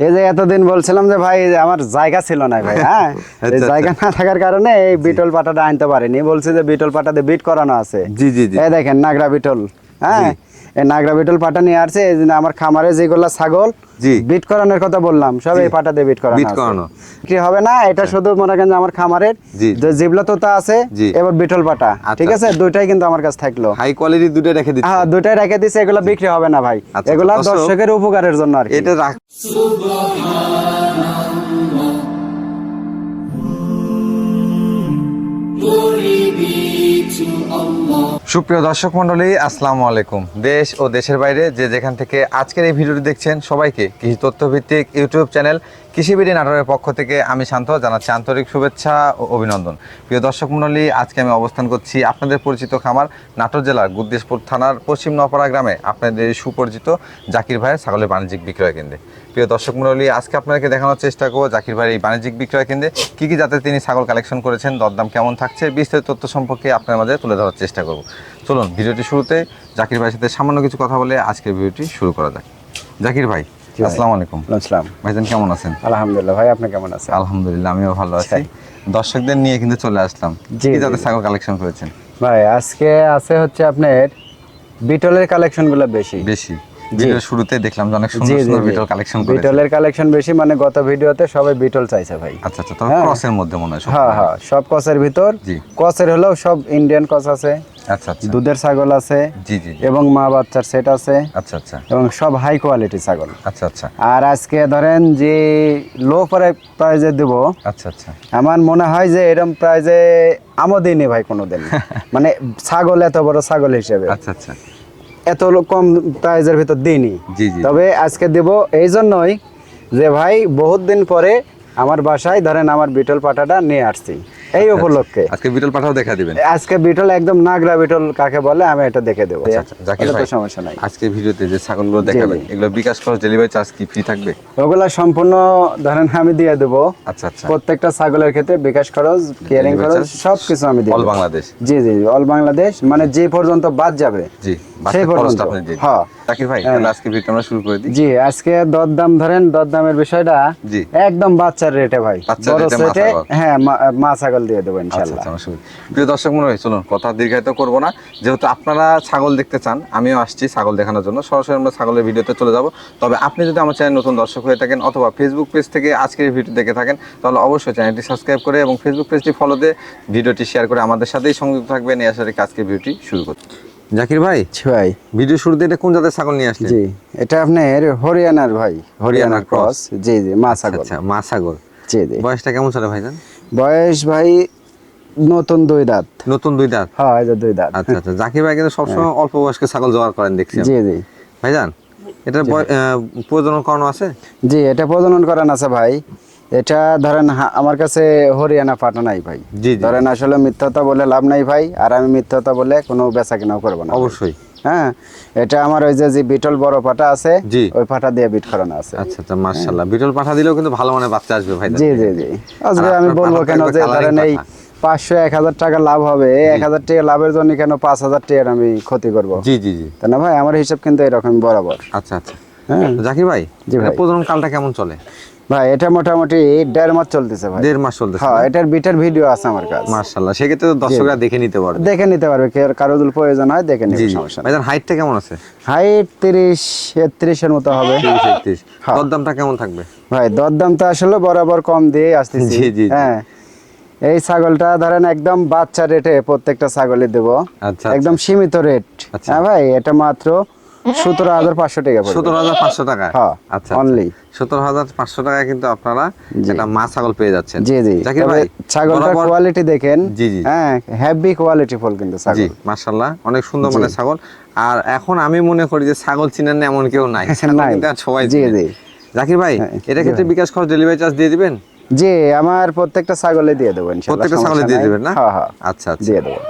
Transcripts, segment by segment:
এই যে এতদিন বলছিলাম যে ভাই আমার জায়গা ছিল না ভাই হ্যাঁ? আচ্ছা, জায়গা না থাকার কারণে এই বিটল পাটাটা আনতে পারিনি। বলছি যে বিটল পাটাতে বিট করানো আছে। জি জি জি। এই দেখেন নাগরা বিটল হ্যাঁ? নাগরা বিটল পাটা নিয়ে আসছে এই যে আমার খামারে যেগুলো ছাগল জি। বিট করানোর কথা বললাম সব এই পাটাতে বিট করানো বিট আছে। করানো। কি হবে না এটা শুধু মনে করেন যে আমার খামারের। যে জিবলা তোতা আছে এবার বিটল পাটা আচ্ছা। ঠিক আছে দুইটাই কিন্তু আমার কাছে থাকল হাই কোয়ালিটি দুটো রেখে দিচ্ছি হ্যাঁ দুইটাই রেখে দিছে এগুলো বিক্রি হবে না ভাই আচ্ছা, এগুলা দর্শকের উপকারের জন্য আর এটা রাখ সুপ্রিয় দর্শক মন্ডলী আসসালামু আলাইকুম। দেশ ও দেশের বাইরে যে যেখান থেকে আজকের এই ভিডিওটি দেখছেন সবাইকে কৃষি তথ্যভিত্তিক ইউটিউব চ্যানেল কৃষিবিডি নাটোরের পক্ষ থেকে আমি শান্ত, জানাচ্ছি আন্তরিক শুভেচ্ছা ও অভিনন্দন। প্রিয় দর্শক মন্ডলী আজকে আমি অবস্থান করছি আপনাদের পরিচিত খামার নাটোর জেলার গুদ্দেশপুর থানার পশ্চিম নপাড়া গ্রামে, আপনাদের সুপরিচিত জাকির ভাইয়ের ছাগলের বাণিজ্যিক বিক্রয় কেন্দ্রে। প্রিয় দর্শক মন্ডলী আজকে আপনাদেরকে দেখানোর চেষ্টা করব জাকির ভাইয়ের এই বাণিজ্যিক বিক্রয় কেন্দ্রে, কী কী যাতে তিনি ছাগল কালেকশন করেছেন, দরদাম কেমন থাকছে, বিস্তারিত তথ্য সম্পর্কে আপনার মাঝে তুলে ধরার চেষ্টা করব। চলুন, ভিডিওটি শুরুতে জাকির ভাইয়ের সাথে সামান্য কিছু কথা বলে আজকের ভিডিওটি শুরু করা যাক। জাকির ভাই। আসসালামু আলাইকুম। আসসালাম। ভাইজান কেমন আছেন? আলহামদুলিল্লাহ ভাই আপনি কেমন আছেন? আলহামদুলিল্লাহ আমিও ভালো আছি। দর্শকদের নিয়ে কিন্তু চলে আসলাম। জি, জাতের ছাগল কালেকশন করেছেন? ভাই আজকে আছে হচ্ছে আপনার বিটলের কালেকশনগুলো বেশি। বেশি। ভিডিওর শুরুতে দেখলাম যে অনেক সুন্দর সুন্দর। ভিডিও কালেকশন করেছেন বিটলের কালেকশন বেশি মানে গত ভিডিওতে সবাই বিটল চাইছে ভাই। আচ্ছা আচ্ছা তবে হ্যাঁ। ক্রসের মধ্যে মনে হয় হ্যাঁ হ্যাঁ সব কসের ভিতর। জি। কসের হলেও সব ইন্ডিয়ান কস আছে। আচ্ছা আচ্ছা। দুধের ছাগল আছে। জি জি জি। এবং মা বাচ্চার সেট আছে। আচ্ছা আচ্ছা। এবং সব হাই কোয়ালিটি ছাগল। আচ্ছা আচ্ছা। আর আজকে ধরেন যে লো প্রাইজে দেব আচ্ছা আচ্ছা। আমার মনে হয় যে এরকম প্রাইজে আমও দিইনি ভাই কোনোদিন। মানে ছাগল এত বড় ছাগল হিসেবে। আচ্ছা আচ্ছা। এত কম প্রাইজের ভিতর দিইনি। তবে আজকে দেব এই জন্যই যে ভাই বহুত দিন পরে আমার বাসায় ধরেন আমার বিটল পাটাটা নিয়ে আসছি। এই উপলক্ষে। আজকে বিটল পাঠাও দেখা দিবেন। আজকে বিটল একদম নাগরা বিটল কাকে বলে আমি এটা দেখে দেবো। আচ্ছা, আচ্ছা, সমস্যা নাই। আজকে ভিডিওতে যে ছাগলগুলো দেখাবেন এগুলো বিকাশ খরচ ডেলিভারি চার্জ কি ফ্রি থাকবে? ওগুলা সম্পূর্ণ ধরেন আমি দিয়ে দেবো। আচ্ছা আচ্ছা। প্রত্যেকটা ছাগলের ক্ষেত্রে বিকাশ খরচ কেয়ারিং খরচ সব কিছু আমি দিই অল বাংলাদেশ জি জি অল বাংলাদেশ মানে যে পর্যন্ত বাদ যাবে জি সেই পর্যন্ত। হ্যাঁ। জাকির ভাই হ্যাঁ। আজকে ভিডিও আমরা শুরু করে দিই। জি আজকে দরদাম ধরেন দরদামের বিষয়টা জি। একদম বাচ্চার রেটে ভাই। বাচ্চার বড় মা সেটে ছাগল। হ্যাঁ মা- ছাগল দিয়ে দেবো আচ্ছা ইনশাল্লাহ। আচ্ছা শুরু। প্রিয় দর্শক মনে হয় চলুন কথা দীর্ঘায়িত করব না। যেহেতু আপনারা ছাগল দেখতে চান আমিও আসছি ছাগল দেখানোর জন্য। সরাসরি আমরা ছাগলের ভিডিওতে চলে যাব। তবে আপনি যদি আমার চ্যানেল নতুন দর্শক হয়ে থাকেন অথবা ফেসবুক পেজ থেকে আজকের ভিডিও দেখে থাকেন তাহলে অবশ্যই চ্যানেলটি সাবস্ক্রাইব করে এবং ফেসবুক পেজটি ফলো দিয়ে ভিডিওটি শেয়ার করে আমাদের সাথেই সংযুক্ত থাকবেন। এই আশা রেখে আজকের ভিডিওটি শুরু করি জাকির ভাই ভাই। ভিডিও শুরুতে এটা কোন জাতের ছাগল নিয়ে আসলেন? জি এটা আপনার হরিয়ানার ভাই হরিয়ানার হরিয়ানার ক্রস জি জি মা ছাগল। আচ্ছা মা ছাগল। জি জি। বয়সটা কেমন চলে ভাইজান? বয়স ভাই নতুন দুই দাঁত। নতুন দুই দাঁত? হ্যাঁ এই যে দুই দাঁত। আচ্ছা আচ্ছা। জাকির ভাই কিন্তু সবসময় অল্প বয়স্ক ছাগল জোগাড় করেন দেখছি জি জি। ভাইজান এটার বয়- আহ, প্রজনন করানো আছে? জি এটা প্রজনন করান আছে ভাই। এটা ধরেন আমার কাছে হরিয়ানা পাটা নাই ভাই। ধরেন আসলে মিথ্যতা বলে লাভ নাই ভাই আর আমি মিথ্যতা বলে কোনো বেচা কেনাও করব না অবশ্যই। হ্যাঁ? এটা আমার ওই যে বিটল বড় পাটা আছে জি। ওই পাটা দিয়ে বিট করানো আছে। আচ্ছা আচ্ছা মার্শাল্লাহ বিটল পাঠা দিলেও কিন্তু ভালো মানে বাচ্চা আসবে ভাই। জি জি জি। আজকে আমি বলব কেন যে ধরেন এই পাঁচশো এক হাজার টাকা লাভ হবে। এক হাজার টাকা লাভের জন্য কেন পাঁচ হাজার টাকার আমি ক্ষতি করব? জি জি জি। না ভাই? আমার হিসাব কিন্তু এরকম বরাবর। আচ্ছা আচ্ছা। হ্যাঁ। জাকির ভাই। প্রজনন কালটা কেমন চলে? ভাই এটা মোটামুটি দেড় মাস চলতেছে ভাই। দেড় মাস চলতেছে হ্যাঁ এটার বিটার ভিডিও আছে আমার কাছে। মার্শাল্লাহ সেক্ষেত্রে তো দর্শকরা দেখে নিতে পারবে। দেখে নিতে পারবে কে কারও যদি প্রয়োজন হয় দেখে নিবে সমস্যা ভাইজান হাইটটা কেমন আছে? হাইট তিরিশ একত্রিশের মতো হবে। হ্যাঁ। দরদামটা কেমন থাকবে? ভাই দরদাম তো আসলে বরাবর কম দিয়ে আসতেছি। জি, জি। হ্যাঁ। এই ছাগলটা ধরেন একদম বাচ্চা রেটে প্রত্যেকটা ছাগলে দেবো। আচ্ছা একদম সীমিত রেট আচ্ছা। হ্যাঁ ভাই এটা মাত্র সতেরো হাজার পাঁচশো টাকা সতেরো হাজার পাঁচশো টাকা? হ্যাঁ, আচ্ছা only। সতেরো হাজার পাঁচশো টাকায় কিন্তু আপনারা একটা মা ছাগল পেয়ে যাচ্ছেন। জি জি। জাকির ভাই ছাগলটার কোয়ালিটি দেখেন। জি, জি। হ্যাঁ হেভি কোয়ালিটি ফুল কিন্তু জি ছাগল। অনেক সুন্দর মানে ছাগল। আর এখন আমি মনে করি যে ছাগল চিনেন এমন কেউ নাই। কিন্তু সবাই জি, চিনে। জি। জাকির ভাই হ্যাঁ, এটা ক্ষেত্রে বিকাশ খরচ ডেলিভারি চার্জ দিয়ে দিবেন? জি আমার প্রত্যেকটা ছাগলে দিয়ে দেবো ইনশাআল্লাহ, প্রত্যেকটা ছাগলে দিয়ে। দিবেন না? আচ্ছা আচ্ছা। দিয়ে দেবো।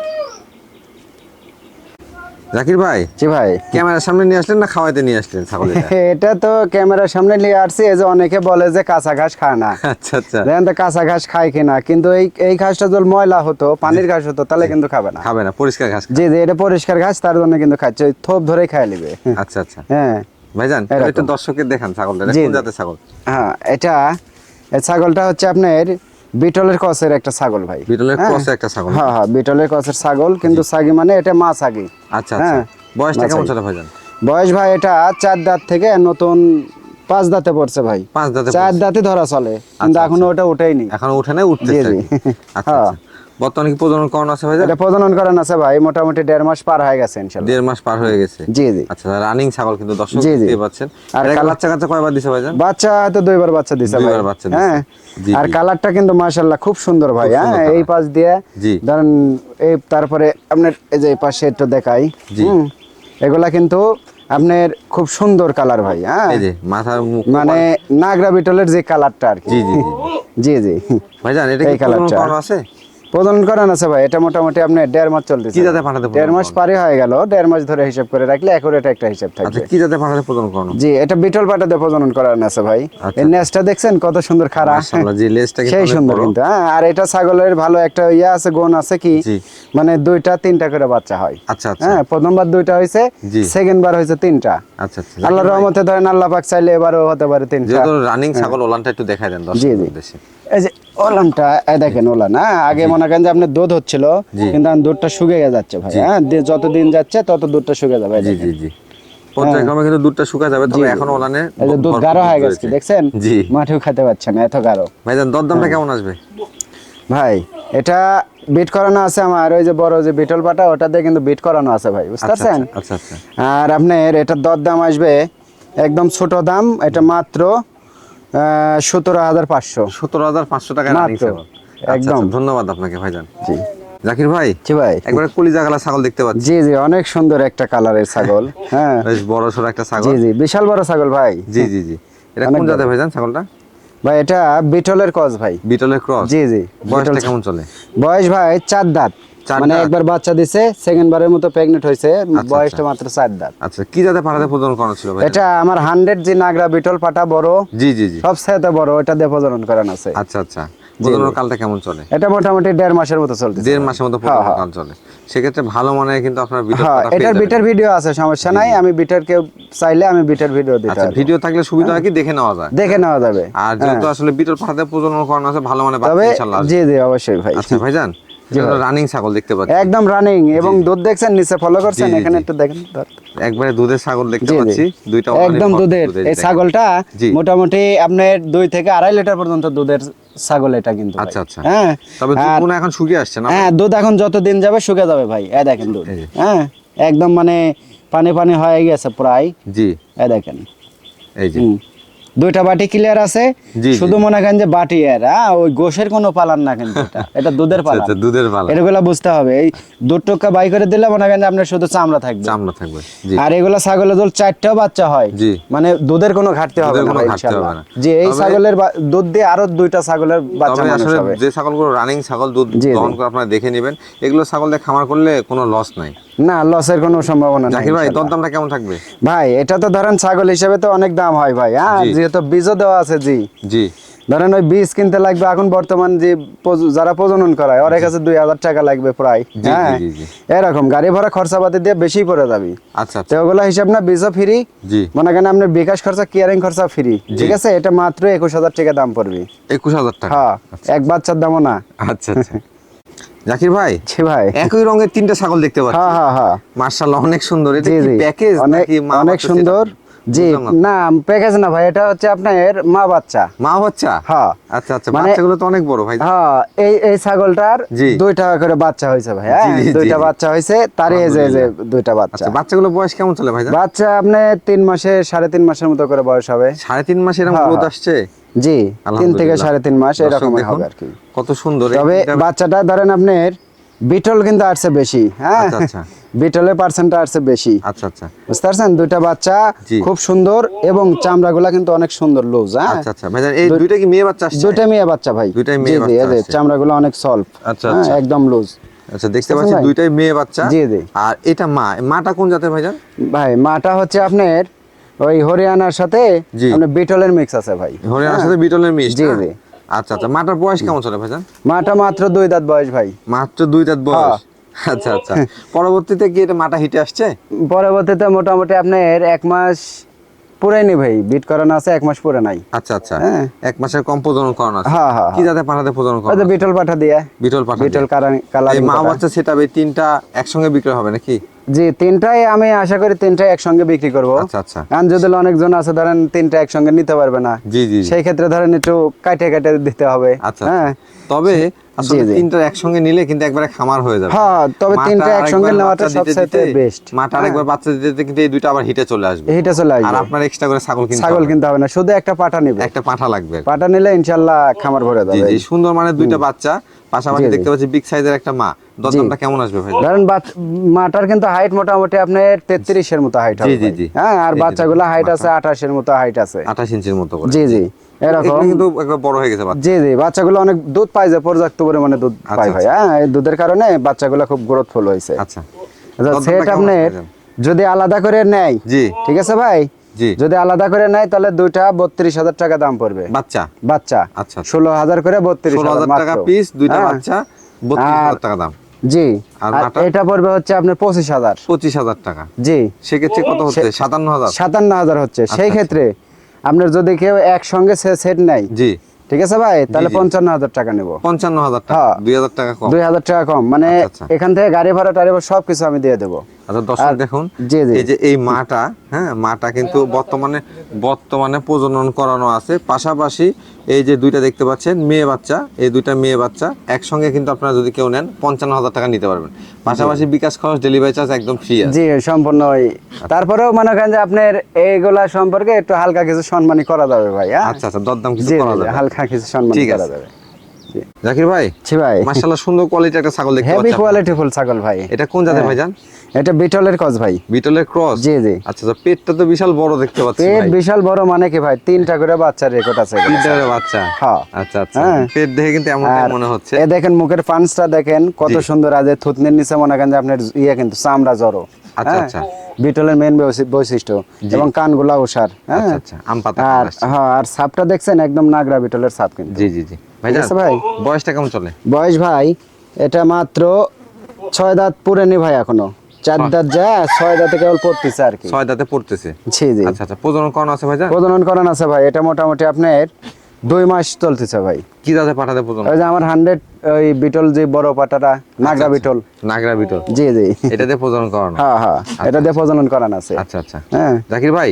জাকির ভাই? জি ভাই। ক্যামেরার সামনে নিয়ে আসলেন না খাওয়াইতে নিয়ে আসলেন ছাগল এটা? এটা তো ক্যামেরার সামনে নিয়ে আসছি এই যে অনেকে বলে যে কাঁচা ঘাস খায় না। আচ্ছা আচ্ছা। দেখেন তো কাঁচা ঘাস খায় কিনা কিন্তু এই এই ঘাসটা যদি ময়লা হতো পানির ঘাস হতো তাহলে কিন্তু খাবে না। খাবে না পরিষ্কার ঘাস জি জি এটা পরিষ্কার ঘাস তার জন্য কিন্তু খাচ্ছে থোপ ধরেই খাই নিবে। আচ্ছা আচ্ছা। হ্যাঁ। ভাইজান। একটু দর্শকের দেখান ছাগলটা কোন জাতের ছাগল? হ্যাঁ এটা এই ছাগলটা হচ্ছে আপনার বিটলের কসের একটা ছাগল ভাই। বিটলের কসের একটা ছাগল। হ্যাঁ হ্যাঁ বিটলের কসের ছাগল কিন্তু সাগি মানে এটা মা সাগি। আচ্ছা আচ্ছা। হ্যাঁ। বয়সটা কেমন। চলে ভাইজান বয়স ভাই এটা চার দাঁত থেকে নতুন পাঁচ দাঁতে পড়ছে ভাই। পাঁচ দাঁতে চার দাঁতে ধরা চলে কিন্তু এখনও ওটা ওঠেনি এখনও উঠে নাই উঠতে। আচ্ছা হ্যাঁ। আচ্ছা বর্তমানে কি প্রজনন করানো আছে ভাইজান? এটা প্রজনন করান আছে ভাই মোটামুটি দেড় মাস পার হয়ে গেছে দেড় মাস পার হয়ে গেছে? জি জি। আচ্ছা রানিং ছাগল কিন্তু দর্শক। দেখতে পাচ্ছেন। আর বাচ্চা কাচ্চা কয়বার দিছে ভাইজান? বাচ্চা হয়তো দুইবার বাচ্চা দিছে ভাই। দুইবার বাচ্চা হ্যাঁ আর কালারটা কিন্তু মাশাআল্লাহ খুব সুন্দর ভাই হ্যাঁ এই পাশ দিয়ে ধরেন এই তারপরে আপনার এই যে এই পাশে একটু দেখাই। জি। এগুলা কিন্তু আপনার খুব সুন্দর কালার ভাই হ্যাঁ। মাথার মুখ মানে নাগরা বিটলের যে কালারটা আর কি। জি জি জি। জি ভাইজান এটা কি কালারটা। আছে? প্রজনন করান আছে ভাই এটা মোটামুটি আপনার দেড় মাস চলতেছে। কি জাতে পাঠাতে দেড় মাস পারে হয়ে গেল দেড় মাস ধরে হিসাব করে রাখলে একুরেট একটা হিসাব আচ্ছা থাকবে কি জাতে পাঠাতে প্রজনন করানো? জি এটা বিটল পাটাতে প্রজনন করানো আছে ভাই। আচ্ছা। এই নেসটা দেখছেন কত সুন্দর খাড়া? জি লেজটা সেই সুন্দর কিন্তু হ্যাঁ আর এটা ছাগলের ভালো একটা ইয়ে আছে গুণ আছে কি? জি। মানে দুইটা তিনটা করে বাচ্চা হয়। আচ্ছা আচ্ছা। হ্যাঁ প্রথমবার দুইটা হয়েছে। সেকেন্ড বার হয়েছে তিনটা। আচ্ছা আচ্ছা। আল্লাহর রহমতে ধরেন আল্লাহ পাক চাইলে এবারও হতে পারে তিনটা। রানিং ছাগল ওলানটা একটু দেখাই দেন জি, জি। উদ্দেশ্যে। এই যে ওলানটা দেখেন ওলান হ্যাঁ? আগে মনে করেন যে আপনার দুধ হচ্ছিল কিন্তু দুধটা শুকিয়ে যাচ্ছে ভাই হ্যাঁ? দি- যত দিন যাচ্ছে তত দুধটা শুকিয়ে যাবে জি জি জি। পর্যায়ক্রমে কিন্তু দুধটা শুকা যাবে তবে এখন ওলানে দুধ গাঢ় হয়ে গেছে দেখছেন? জি। মাঠেও খেতে পাচ্ছে না এত গাঢ়। ভাইজান দরদামটা কেমন আসবে? ভাই এটা বিট করানো আছে আমার ওই যে বড় যে বিটল পাটা ওটা কিন্তু বিট করানো আছে ভাই বুঝতে আচ্ছা পারছেন আচ্ছা আচ্ছা। আর আপনার এটার দর দাম আসবে একদম ছোট দাম এটা মাত্র সতেরো হাজার পাঁচশো। সতেরো হাজার পাঁচশো টাকা। ছাগল আচ্ছা, একদম। আচ্ছা, ধন্যবাদ আপনাকে ভাইজান। জি। জাকির ভাই জি ভাই। একবার কলিজা কালার ছাগল দেখতে পাচ্ছি। জি জি অনেক সুন্দর একটা কালারের ছাগল। হ্যাঁ। বেশ বড় সড় একটা ছাগল। জি জি বিশাল বড় ছাগল ভাই। জি জি জি। এটা কোন জাতের ভাইজান ছাগলটা? ভাই এটা বিটলের ক্রস ভাই। বিটলের ক্রস জি জি বয়সটা কেমন চলে? বয়স ভাই চার দাঁত। মানে একবার বাচ্চা দিছে সেকেন্ড বারের মতো প্রেগনেন্ট হয়েছে বয়সটা মাত্র চার দাঁত। আচ্ছা কি জাতে পাঠাতে প্রজনন করানো ছিল ভাই? এটা আমার হান্ড্রেড যে নাগরা বিটল পাটা বড় জি জি জি। সবচেয়ে বড় এটা দিয়ে প্রজনন করানো আছে। আচ্ছা আচ্ছা। প্রজনন কালটা কেমন চলে? এটা মোটামুটি দেড় মাসের মতো দেড় মাসের মতো হ্যাঁ, কাল চলে। সেক্ষেত্রে ভালো মানে কিন্তু আপনার হ্যাঁ এটার বিটার ভিডিও আছে সমস্যা নাই। আমি বিটার কেউ চাইলে আমি বিটার ভিডিও দিতে আচ্ছা ভিডিও থাকলে সুবিধা হয় কি? দেখে নেওয়া যায়। দেখে নেওয়া যাবে। আর যেহেতু আসলে বিটার পাঠাতে প্রজনন করানো আছে ভালো মানে তবে ইনশাআল্লাহ জি জি অবশ্যই ভাই। আচ্ছা ভাইজান রানিং ছাগল দেখতে পাচ্ছি। একদম রানিং এবং দুধ দেখছেন নিচে ফলো করছেন এখানে একটু দেখেন একবারে দুধের ছাগল দেখতে। পাচ্ছি দুইটা একদম দুধের। এই ছাগলটা মোটামুটি আপনার দুই থেকে আড়াই লিটার পর্যন্ত দুধের ছাগল এটা কিন্তু আচ্ছা, আচ্ছা। হ্যাঁ। তবে দুধ এখন শুকিয়ে আসছে না? হ্যাঁ দুধ এখন যত দিন যাবে শুকে যাবে ভাই। এ দেখেন দুধ। হ্যাঁ একদম মানে পানি পানি হয়ে গেছে প্রায়। জি। এ দেখেন। এই যে। দুইটা বাটি ক্লিয়ার আছে। শুধু মনে করেন যে বাটি এর হ্যাঁ ওই গোশের কোনো পালান না কিন্তু এটা। এটা দুধের আচ্ছা, পালান। আচ্ছা, দুধের পালা এগুলো বুঝতে হবে। এই দুধ টুকা বাই করে দিলে মনে করেন আপনার শুধু চামড়া থাকবে। চামড়া থাকবে আর এগুলা ছাগলের দুধ চারটাও বাচ্চা হয়। মানে দুধের কোনো ঘাটতি হবে না ইনশাআল্লাহ। যে এই ছাগলের দুধ দিয়ে আরও দুইটা ছাগলের বাচ্চা মানুষ হবে। যে ছাগলগুলো রানিং ছাগল দুধ। দহন করে আপনারা দেখে নেবেন এগুলো ছাগল দিয়ে খামার করলে কোনো লস নাই। না লসের কোনো সম্ভাবনা নেই ভাই। দরদামটা কেমন থাকবে? ভাই এটা তো ধরেন ছাগল হিসেবে তো অনেক দাম হয় ভাই। হ্যাঁ যেহেতু বীজও দেওয়া আছে জি। জি। ধরেন ওই বীজ কিনতে লাগবে এখন বর্তমান যে যারা প্রজনন করায় ওর কাছে দুই হাজার টাকা লাগবে প্রায় হ্যাঁ। এরকম গাড়ি ভাড়া খরচাপাতি দিয়ে বেশি পড়ে যাবে। আচ্ছা তো আচ্ছা। ওগুলো হিসাব না বীজও ফ্রি মনে করেন আপনার বিকাশ খরচা কেয়ারিং খরচা ফ্রি ঠিক আছে? এটা মাত্র একুশ হাজার টাকা দাম পড়বে। একুশ হাজার টাকা? হ্যাঁ এক বাচ্চার দামও না। আচ্ছা আচ্ছা। জাকির ভাই? জি ভাই। একই রঙের তিনটা ছাগল দেখতে পাচ্ছি। হ্যাঁ হ্যাঁ হ্যাঁ মার্শাল্লাহ অনেক সুন্দর। এটা কি প্যাকেজ নাকি অনেক সুন্দর। জি না। প্যাকেজ না ভাই এটা হচ্ছে আপনার মা বাচ্চা। মা বাচ্চা? হ্যাঁ আচ্ছা আচ্ছা মানে- বাচ্চাগুলো তো অনেক বড় ভাই। হ্যাঁ এই এই ছাগলটার। দুইটা করে বাচ্চা হয়েছে ভাই হ্যাঁ? দুইটা বাচ্চা হয়েছে তারই এই যে যে দুইটা বাচ্চা। আচ্ছা বাচ্চাগুলো বয়স কেমন চলে ভাই? বাচ্চা আপনি তিন মাসে সাড়ে তিন মাসের মতো করে বয়স হবে। সাড়ে তিন মাস এরকম গ্রোথ। আসছে? জি তিন থেকে সাড়ে তিন মাস হবে আর কি। কত সুন্দর। তবে বাচ্চাটা ধরেন আপনার বিটল কিন্তু আসছে বেশি হ্যাঁ? আচ্ছা, আচ্ছা। বিটলের পার্সেন্টটা আসছে বেশি। আচ্ছা আচ্ছা। বুঝতে পারছেন? দুইটা বাচ্চা খুব সুন্দর এবং চামড়াগুলা কিন্তু অনেক সুন্দর লুজ হ্যাঁ? আচ্ছা আচ্ছা। এই দুইটা কি মেয়ে বাচ্চা আসছে? দুইটা মেয়ে বাচ্চা ভাই। দুইটাই জি, মেয়ে বাচ্চা চামড়াগুলো অনেক সলভ আচ্ছা, আচ্ছা। একদম লুজ আচ্ছা দেখতে পাচ্ছি দুইটাই মেয়ে বাচ্চা। জি, জি। আর এটা মা মাটা কোন জাতের ভাইজান? ভাই মাটা হচ্ছে আপনার ওই হরিয়ানার সাথে আপনার বিটলের মিক্স আছে ভাই। হরিয়ানার সাথে বিটলের মিশ জি, জি। আচ্ছা আচ্ছা। মাটার বয়স কেমন চলে ভাইজান? মাটা মাত্র দুই দাঁত বয়স ভাই। মাত্র দুই দাঁত বয়স? হ্যাঁ। আচ্ছা আচ্ছা। পরবর্তীতে কি এটা মাটা হিটে আসছে? পরবর্তীতে মোটামুটি আপনার এক মাস পুরাইনি ভাই। বিট করানো আছে এক মাস পুরে নাই। আচ্ছা আচ্ছা। হ্যাঁ। এক মাসের কম প্রজনন করানো আছে। হ্যাঁ হ্যাঁ। কি জাতের পাঠাতে প্রজনন করানো আছে? বিটল পাঠা দিয়ে। বিটল পাঠা বিটল কালার এই মা বাচ্চা সেটা তিনটা একসঙ্গে বিক্রয় হবে নাকি? জি তিনটাই আমি আশা করি তিনটাই একসঙ্গে বিক্রি করব। আচ্ছা আচ্ছা। কারণ যদি অনেকজন আছে ধরেন তিনটা একসঙ্গে নিতে পারবে না। জি জি। সেই ক্ষেত্রে ধরেন একটু কাটে কাটে দিতে হবে। আচ্ছা হ্যাঁ। তবে আসলে তিনটা একসঙ্গে নিলে কিন্তু একবারে খামার হয়ে যাবে। হ্যাঁ তবে তিনটা একসঙ্গে নেওয়াটা বেস্ট মাটা আরেকবার বাচ্চা দিতে দিতে কিন্তু এই দুইটা আবার হিটে চলে আসবে। এইটা চলে আর আসবে আপনার এক্সট্রা করে ছাগল কিনতে ছাগল হবে। কিনতে হবে না শুধু একটা নিবে। একটা লাগবে। নিলে ইনশাল্লাহ খামার ভরে যাবে। জি সুন্দর মানে দুইটা বাচ্চা পাশাপাশি। দেখতে পাচ্ছি বিগ সাইজের একটা মা। দরদামটা কেমন আসবে ভাই? ধরেন মাটার কিন্তু হাইট মোটামুটি আপনার তেত্রিশের মতো হাইট হবে জি, জি, হ্যাঁ আর বাচ্চাগুলো হাইট। আছে আঠাশের মতো হাইট আছে। আঠাশ ইঞ্চির মতো করে। জি জি। এরকম। কিন্তু একবার বড় হয়ে গেছে বাচ্চা। জি জি। বাচ্চাগুলো অনেক দুধ পাই যায় পর্যাপ্ত পরিমাণে দুধ আচ্ছা, পাই ভাই। হ্যাঁ এই দুধের কারণে বাচ্চাগুলো খুব গ্রোথফুল হয়েছে। আচ্ছা। আচ্ছা, সেট আপনার যদি আলাদা করে নেয় জি। ঠিক আছে ভাই? জি। যদি আলাদা করে নেয় তাহলে দুইটা বত্রিশ হাজার টাকা দাম পড়বে। বাচ্চা? বাচ্চা। আচ্ছা। ষোলো হাজার করে বত্রিশ হাজার টাকা পিস দুইটা বাচ্চা বত্রিশ হাজার টাকা দাম। জি। আর এটা পড়বে হচ্ছে আপনার পঁচিশ হাজার। পঁচিশ হাজার টাকা। জি। সেক্ষেত্রে কত হচ্ছে? সাতান্ন হাজার? সাতান্ন হাজার হচ্ছে। সেই আচ্ছা। ক্ষেত্রে আপনার যদি কেউ একসঙ্গে সেট নেয় জি। ঠিক আছে ভাই? তাহলে পঞ্চান্ন হাজার টাকা নেব। পঞ্চান্ন হাজার টাকা হ্যাঁ। দুই হাজার টাকা কম। দুই হাজার টাকা কম। মানে আচ্ছা, আচ্ছা। এখান থেকে গাড়ি ভাড়া টাড়ি ভাড়া সবকিছু আমি দিয়ে দেবো। আচ্ছা দর্শক দেখুন জি, জি। এই যে এই মাটা হ্যাঁ মাটা কিন্তু বর্তমানে বর্তমানে প্রজনন করানো আছে। পাশাপাশি এই যে দুইটা দেখতে পাচ্ছেন মেয়ে বাচ্চা এই দুইটা মেয়ে বাচ্চা একসঙ্গে কিন্তু আপনারা যদি কেউ নেন পঞ্চান্ন হাজার টাকা নিতে পারবেন। পাশাপাশি বিকাশ খরচ ডেলিভারি চার্জ একদম ফ্রি জি সম্পূর্ণ তারপরেও মনে করেন যে আপনার এইগুলা সম্পর্কে একটু হালকা কিছু সম্মানই করা যাবে ভাই হ্যাঁ? আচ্ছা আচ্ছা দরদাম কিছু করা যাবে। হালকা কিছু সম্মান ঠিক করা আছে। যাবে। জাকির ভাই জি ভাই। মাশাআল্লাহ সুন্দর কোয়ালিটি একটা ছাগল দেখতে পাচ্ছি হেভি কোয়ালিটি ফুল ছাগল ভাই। এটা কোন জাতের ভাই ভাইজান? এটা বিটলের কজ ভাই। বিটলের ক্রস জি জি। আচ্ছা আচ্ছা পেটটা তো বিশাল বড় দেখতে পাচ্ছি পেট বিশাল বড় মানে কি ভাই? তিনটা করে বাচ্চার রেকর্ড আছে। তিনটা বাচ্চা? হ্যাঁ। আচ্ছা আচ্ছা। হ্যাঁ। পেট দেখে কিন্তু এমনটাই মনে হচ্ছে। এ দেখেন মুখের পাঞ্চটা দেখেন কত। সুন্দর। আছে থুতনির নিচে মনে করেন যে আপনার ইয়ে কিন্তু চামড়া জড়ো। আচ্ছা, হ্যাঁ? আচ্ছা। বিটলের মেন বৈশিষ্ট্য। এবং কানগুলা ওষার হ্যাঁ? আচ্ছা। আচ্ছা আম পাতা আর হ্যাঁ আর সাপটা দেখছেন? একদম নাগরা বিটলের সাপ কিন্তু। জি জি জি। আছে ভাই? বয়সটা কেমন চলে? বয়স ভাই এটা মাত্র ছয় দাঁত পুরেনি ভাই এখনও। চার দাঁত যা ছয় দাঁতে কেবল পড়তেছে আর কি। ছয় দাঁতে পড়তেছে? জি জি। আচ্ছা আচ্ছা প্রজনন করানো আছে ভাই প্রজনন করান আছে ভাই এটা মোটামুটি আপনার দুই মাস চলতেছে ভাই। কি দাঁতে পাঠাতে প্রজনন? ওই যে আমার হান্ড্রেড ওই বিটল যে বড় পাটাটা নাগরা বিটল। নাগরা বিটল। জি জি। এটাতে প্রজনন করানো? হ্যাঁ হ্যাঁ এটা দিয়ে প্রজনন করানো আছে। আচ্ছা আচ্ছা। হ্যাঁ। জাকির ভাই?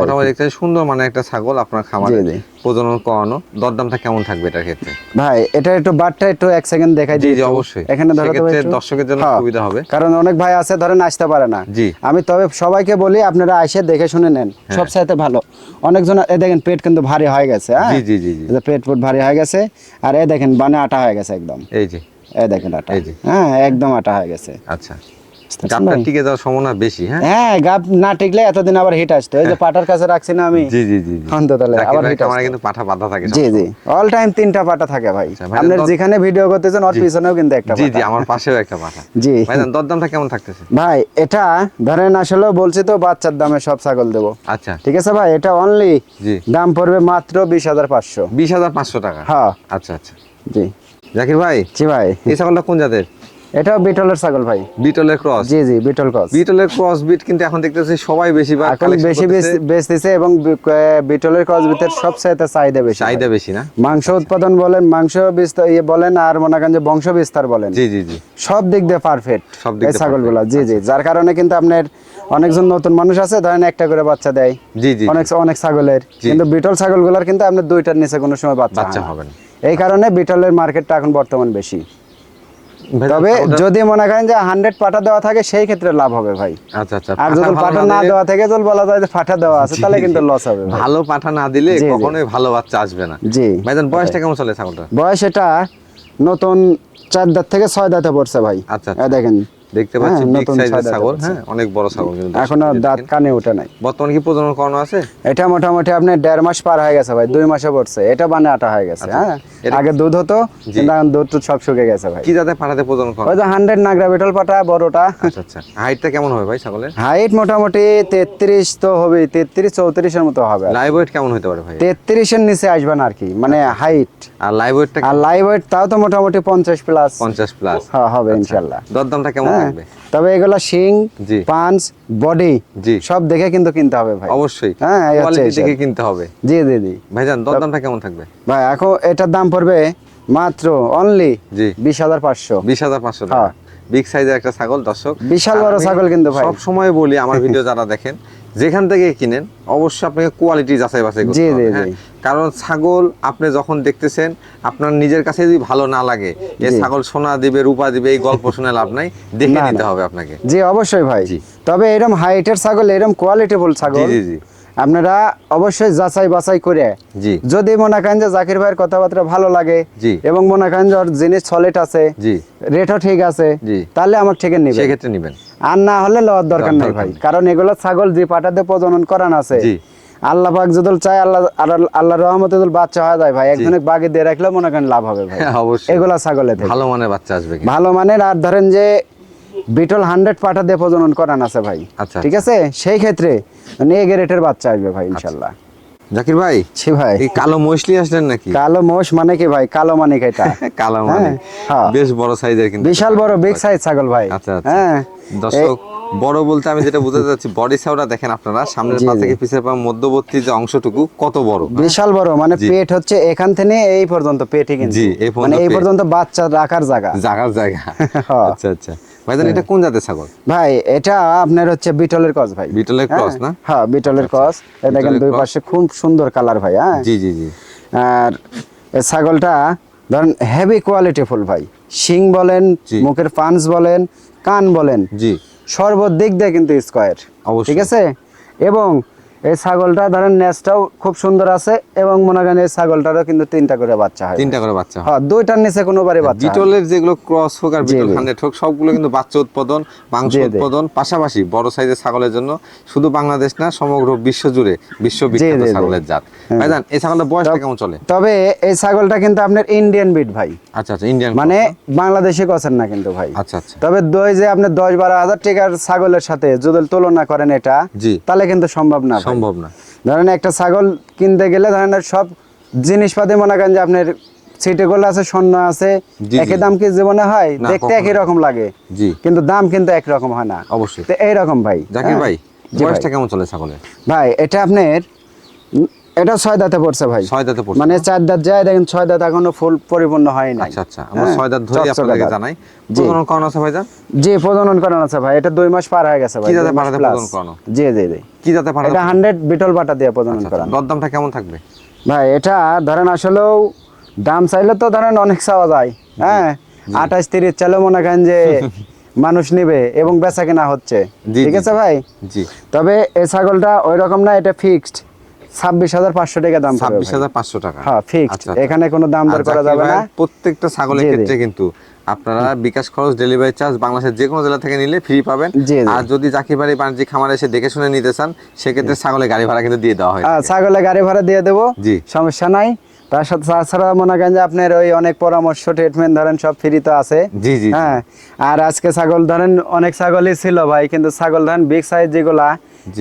মোটামুটি দেখতে সুন্দর মানে একটা ছাগল আপনার খামারে জি, জি। প্রজনন করানো। দরদামটা কেমন থাকবে এটার ক্ষেত্রে? ভাই এটা একটু বাটটা একটু এক সেকেন্ড দেখাই জি জি অবশ্যই। এখানে ধরো। দর্শকের জন্য হ্যাঁ। সুবিধা হবে। কারণ অনেক ভাই আছে ধরেন আসতে পারে না। জি। আমি তবে সবাইকে বলি আপনারা এসে দেখে শুনে নেন। হ্যাঁ। সব চাইতে ভালো। অনেকজন এ দেখেন পেট কিন্তু ভারী হয়ে গেছে হ্যাঁ? জি জি জি জি। পেট ফুট ভারী হয়ে গেছে আর এ দেখেন বানে আটা হয়ে গেছে একদম। এই যে। এ দেখেন আটা। এই। হ্যাঁ একদম আটা হয়ে গেছে। আচ্ছা। গাবটা ভাই? টিকে যাওয়ার সম্ভাবনা বেশি হ্যাঁ? হ্যাঁ গাব না টিকলে এতদিন আবার হিট আসতো। যে পাটার কাছে রাখছি না আমি। জি জি জি অন্ত তাহলে আবার ভাই হিট আসতো। কিন্তু পাঠা বাঁধা থাকে জি জি। অল টাইম তিনটা পাটা থাকে ভাই। আচ্ছা, ভাই, দর- যেখানে ভিডিও করতেছেন ওর পিছনেও কিন্তু একটা জি জি আমার পাশেও একটা পাঠা। জি। ভাইজান দরদামটা কেমন থাকতেছে? ভাই এটা ধরেন আসলে বলছি তো বাচ্চার দামে সব ছাগল দেবো। আচ্ছা। ঠিক আছে ভাই? এটা অনলি জি। দাম পড়বে মাত্র বিশ হাজার পাঁচশো। বিশ হাজার পাঁচশো টাকা? হ্যাঁ। আচ্ছা আচ্ছা। জি। জাকির ভাই জি ভাই। এই ছাগলটা কোন জাতের? এটাও বিটলের ছাগল ভাই। বিটলের ক্রস? জি জি বিটল কস বিটলের ক্রস বিট কিন্তু এখন দেখতেছি সবাই বেশি এখন বেশি বেচতেছে এবং বিটলের কস ভিতর সবচাইতে চাহিদা বেশি চাহিদা বেশি না? মাংস উৎপাদন বলেন মাংস বিস্তার ইয়ে বলেন আর মনে করেন যে বংশ বিস্তার বলেন। জি জি জি। সব দিক দিয়ে পারফেক্ট সব দিক দিয়ে ছাগলগুলো। জি জি যার কারণে কিন্তু আপনার অনেকজন নতুন মানুষ আছে ধরেন একটা করে বাচ্চা দেয়। জি জি অনেক অনেক ছাগলের। কিন্তু বিটল ছাগলগুলোর কিন্তু আপনার দুইটার নিচে কোনো সময় বাচ্চা। হবে না। এই কারণে বিটলের মার্কেটটা এখন বর্তমান বেশি। তবে যদি মনে করেন যে হান্ড্রেড পাটা দেওয়া থাকে সেই ক্ষেত্রে লাভ হবে ভাই। আচ্ছা আচ্ছা আর পাঠা যদি পাটা না দেওয়া থেকে যদি বলা যায় যে পাঠা দেওয়া আছে তাহলে কিন্তু লস হবে ভালো পাঠা না দিলে। কখনোই ভালো বাচ্চা আসবে না। জি। ভাইজান বয়সটা কেমন চলে ছাগলটা বয়স এটা নতুন চার দাঁত থেকে ছয় দাঁতে পড়ছে ভাই। আচ্ছা, দেখেন। দেখতে পাচ্ছি হ্যাঁ, বিগ নতুন সাইজের ছাগল হ্যাঁ অনেক বড় ছাগল কিন্তু এখনও দাঁত কানে ওঠে নাই। বর্তমানে কি প্রজনন করানো আছে? এটা মোটামুটি আপনার দেড় মাস পার হয়ে গেছে ভাই দুই মাসে পড়ছে। এটা বানে আটা হয়ে গেছে আচ্ছা। হ্যাঁ। আগে দুধ হতো কিন্তু এখন দুধ টুধ সব শুকে গেছে ভাই। কি জাতে পাঠাতে প্রজনন করানো? ওই যে হান্ড্রেড নাগরা বিটল পাটা বড়টা। আচ্ছা আচ্ছা। হাইটটা কেমন হবে ভাই ছাগলের? হাইট মোটামুটি তেত্রিশ তো হবে তেত্রিশ চৌত্রিশের মতো হবে। লাইভ ওয়েট কেমন হতে পারে ভাই? তেত্রিশের নিচে আসবে না আর কি মানে হাইট। আর লাইভ ওয়েটটা আর লাইভ ওয়েট তাও তো মোটামুটি পঞ্চাশ প্লাস পঞ্চাশ প্লাস হ্যাঁ হবে ইনশাল্লাহ। দরদামটা কেমন হ্যাঁ থাকবে? তবে এগুলো শিং জি। পাঞ্চ বডি জি। সব দেখে কিন্তু কিনতে হবে ভাই। অবশ্যই। হ্যাঁ, কোয়ালিটি দেখে কিনতে হবে। জি জি জি। ভাইজান দরদামটা কেমন থাকবে? ভাই এখন এটার দাম পড়বে মাত্র অনলি জি। বিশ হাজার পাঁচশো। বিশ হাজার পাঁচশো টাকা। হ্যাঁ। বিগ সাইজের একটা ছাগল দর্শক। বিশাল বড় ছাগল কিন্তু ভাই। সব সময় বলি আমার ভিডিও যারা দেখেন যেখান থেকে কিনেন অবশ্যই আপনাকে কোয়ালিটি যাচাই বাছাই করতে হবে হ্যাঁ? কারণ ছাগল আপনি যখন দেখতেছেন আপনার নিজের কাছে যদি ভালো না লাগে যে ছাগল সোনা দিবে রূপা দিবে এই গল্প শুনে লাভ নাই দেখে নিতে হবে আপনাকে। জি অবশ্যই ভাই। তবে এরকম হাইটের ছাগল এরকম কোয়ালিটিফুল ছাগল জি জি। আপনারা অবশ্যই যাচাই বাছাই করে জি। যদি মনে করেন যে জাকির ভাইয়ের কথাবার্তা ভালো লাগে জি। এবং মনে করেন যে জিনিস সলিড আছে জি। রেটও ঠিক আছে জি। তাহলে আমার থেকে নিবে সেক্ষেত্রে নেবেন। আর না হলে লওয়ার দরকার নাই ভাই কারণ এগুলো ছাগল যে পাটাতে প্রজনন করান আছে জি। আল্লাহ পাক যদি চায় আল্লাহ আল্লাহ- আল্লাহর রহমতে যদি বাচ্চা হয়ে যায় ভাই একজনে বাগে দিয়ে রাখলে মনে করেন লাভ হবে ভাই। হ্যাঁ, অবশ্যই। এগুলা ছাগলে ভালো মানের বাচ্চা আসবে। ভালো মানের আর ধরেন যে বিটল হান্ড্রেড পাটা দিয়ে প্রজনন করান আছে ভাই। আচ্ছা। ঠিক আছে? সেই ক্ষেত্রে মানে এ গ্রেটের বাচ্চা আসবে ভাই ইনশাল্লাহ। জাকির ভাই ছি ভাই। কালো আসলেন নাকি? কালো মোষ মানে কি ভাই? কালো মানে কি এটা? কালো মানে। হ্যাঁ। বেশ বড় সাইজের কিন্তু। বিশাল বড় বিগ সাইজ ছাগল ভাই। আচ্ছা আচ্ছা। হ্যাঁ। দর্শক বড় বলতে আমি যেটা বুঝাতে চাচ্ছি বডি সাউটা দেখেন আপনারা সামনের পা থেকে পিছের পা মধ্যবর্তী যে অংশটুকু কত বড়? বিশাল বড় মানে পেট হচ্ছে এখান থেকে এই পর্যন্ত পেটই কিন্তু। জি, এই পর্যন্ত মানে এই পর্যন্ত বাচ্চা রাখার জায়গা। জাগার জায়গা। হ্যাঁ। আচ্ছা আচ্ছা। ভাইজান এটা কোন জাতের ছাগল? ভাই এটা আপনার হচ্ছে বিটলের ক্রস ভাই। বিটলের হ্যাঁ, ক্রস না? হ্যাঁ বিটলের ক্রস। এটা দেখেন দুই পাশে খুব সুন্দর কালার ভাই হ্যাঁ? জি জি জি। আর এই ছাগলটা ধরেন হেভি কোয়ালিটি ফুল ভাই। শিং বলেন মুখের পান্স বলেন কান বলেন জি। সর্বদিক দিয়ে কিন্তু স্কোয়ার। ঠিক আছে? এবং এই ছাগলটা ধরেন নেসটাও খুব সুন্দর আছে এবং মনে করেন এই ছাগলটারও কিন্তু তিনটা করে বাচ্চা হয় তিনটা করে বাচ্চা হ্যাঁ দুইটার নিচে কোনো বাড়ি বাচ্চা বিটলের যেগুলো ক্রস হোক আর বিটল। হান্ড্রেড হোক সবগুলো কিন্তু বাচ্চা উৎপাদন মাংস। উৎপাদন পাশাপাশি বড় সাইজের ছাগলের জন্য শুধু বাংলাদেশ না সমগ্র বিশ্ব জুড়ে বিশ্ব বিখ্যাত। ছাগলের জাত ভাইজান এই ছাগলের বয়সটা কেমন চলে তবে এই ছাগলটা কিন্তু আপনার ইন্ডিয়ান বিট ভাই আচ্ছা আচ্ছা ইন্ডিয়ান মানে বাংলাদেশে কছেন না কিন্তু ভাই আচ্ছা আচ্ছা তবে দই যে আপনি দশ বারো হাজার টাকার ছাগলের সাথে যদি তুলনা করেন এটা জি। তাহলে কিন্তু সম্ভব না ভাই। সম্ভব না। ধরেন একটা ছাগল কিনতে গেলে ধরেন সব জিনিসপাতি মনে করেন যে আপনার সিটে গোল আছে স্বর্ণ আছে একই দাম কি জীবনে হয়? দেখতে একই রকম লাগে। জি। কিন্তু দাম কিন্তু একরকম হয় না। অবশ্যই। তো এইরকম ভাই জাকির হ্যাঁ? ভাই বয়সটা। কেমন চলে ছাগলের? ভাই এটা আপনার এটা ছয় দাঁতে পড়ছে ভাই। ছয় দাঁতে পড়ছে। মানে চার দাঁত যায় দেখেন ছয় দাঁত এখনও ফুল পরিপূর্ণ হয় নাই। আচ্ছা আচ্ছা আমরা হ্যাঁ, ছয় দাঁত ধরে আপনাদেরকে জানাই। প্রজনন করানো আছে ভাইজান? জি প্রজনন করানো আছে ভাই। এটা দুই মাস পার হয়ে গেছে ভাই কি পাঠাতে প্রজনন করানো? জি জি জি। কি পাঠা এটা হান্ড্রেড বিটল বাটা দিয়ে প্রজনন করানো। দরদামটা কেমন থাকবে? ভাই এটা ধরেন আসলেও দাম চাইলে তো ধরেন অনেক চাওয়া যায়। হ্যাঁ আঠাশ তিরিশ চাইলে মনে করেন যে মানুষ নিবে এবং বেচা কেনা হচ্ছে। ঠিক আছে ভাই? জি। তবে এই ছাগলটা ওই রকম না এটা ফিক্সড ছাব্বিশ হাজার পাঁচশো টাকা দাম ছাব্বিশ হাজার পাঁচশো টাকা। হ্যাঁ ফিক্সড আচ্ছা, আচ্ছা। এখানে কোনো দাম দর করা যাবে না। প্রত্যেকটা ছাগলের। ক্ষেত্রে কিন্তু আপনারা বিকাশ খরচ ডেলিভারি চার্জ বাংলাদেশের যে কোনো জেলা থেকে নিলে ফ্রি পাবেন। আর যদি জাকির বাড়ি বাণিজ্যিক খামারে এসে দেখে শুনে নিতে চান সেক্ষেত্রে ছাগলের গাড়ি ভাড়া কিন্তু দিয়ে দেওয়া হয় আহ, ছাগলে গাড়ি ভাড়া দিয়ে দেবো। জি। সমস্যা নাই। তার সাথে তাছাড়া মনে করেন যে আপনার ওই অনেক পরামর্শ ট্রিটমেন্ট ধরেন সব ফ্রি তো আছে। জি জি হ্যাঁ আর আজকে ছাগল ধরেন অনেক ছাগলই ছিল ভাই কিন্তু ছাগল ধরেন বিগ সাইজ যেগুলা।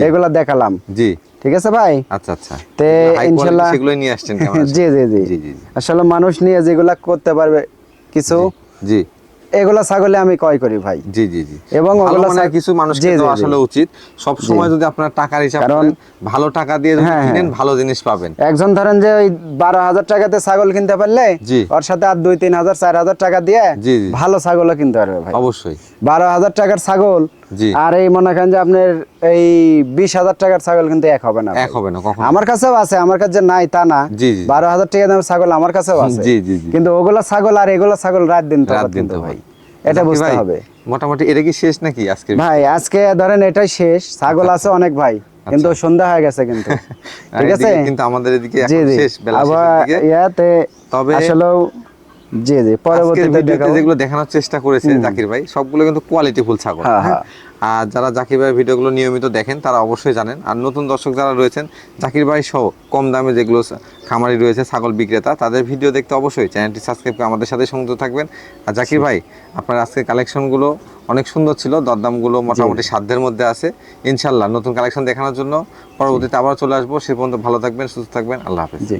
এগুলা দেখালাম। জি। ঠিক আছে ভাই? আচ্ছা আচ্ছা। তে ইনশাআল্লাহ সেগুলো নিয়ে আসছেন জি, জি, জি। আসলে মানুষ নিয়ে যেগুলা করতে পারবে কিছু জি। এগুলা ছাগলে আমি ক্রয় করি ভাই। জি জি জি। এবং ওগুলা কিছু জি। আসলে উচিত। সব সময় যদি আপনার টাকার হিসাব কারণ- করেন ভালো টাকা দিয়ে হ্যাঁ, কিনেন হ্যাঁ। ভালো জিনিস পাবেন। একজন ধরেন যে ওই বারো হাজার টাকাতে ছাগল কিনতে পারলে ওর সাথে আর দুই তিন হাজার চার হাজার টাকা দিয়ে। ভালো ছাগলও কিনতে পারবে ভাই। অবশ্যই। বারো হাজার টাকার ছাগল আর এই মনে করেন যে আপনার এই বিশ হাজার টাকার ছাগল কিন্তু এক হবে না এক হবে না আমার কাছেও আছে আমার কাছে নাই তা না। বারো হাজার টাকা দামের ছাগল আমার কাছেও আছে। জি, জি, জি। কিন্তু ওগুলা ছাগল আর এগুলা ছাগল রাত দিন রাত দিন ভাই। এটা বুঝতে হবে। মোটামুটি এটা কি শেষ নাকি আজকে ভাই আজকে ধরেন এটাই শেষ। ছাগল আছে অনেক ভাই কিন্তু সন্ধ্যা হয়ে গেছে কিন্তু। ঠিক আছে? কিন্তু আমাদের এদিকে শেষ বেলা আবার ইয়াতে তবে আসলেও জি জি আজকের পরবর্তীতে ভিডিওতে যেগুলো দেখানোর চেষ্টা করেছে জাকির ভাই সবগুলো কিন্তু কোয়ালিটি ফুল ছাগল হ্যাঁ, হ্যাঁ? আর যারা জাকির ভিডিওগুলো নিয়মিত দেখেন তারা অবশ্যই জানেন। আর নতুন দর্শক যারা রয়েছেন জাকির ভাই সহ কম দামে যেগুলো খামারি রয়েছে ছাগল বিক্রেতা তাদের ভিডিও দেখতে অবশ্যই চ্যানেলটি সাবস্ক্রাইব করে আমাদের সাথে সংযুক্ত থাকবেন। আর জাকির ভাই আপনার আজকে কালেকশনগুলো অনেক সুন্দর ছিল দরদামগুলো মোটামুটি সাধ্যের মধ্যে আছে। ইনশাল্লাহ নতুন কালেকশন দেখানোর জন্য পরবর্তীতে আবার চলে আসব। সে পর্যন্ত ভালো থাকবেন সুস্থ থাকবেন আল্লাহ হাফেজ। জি।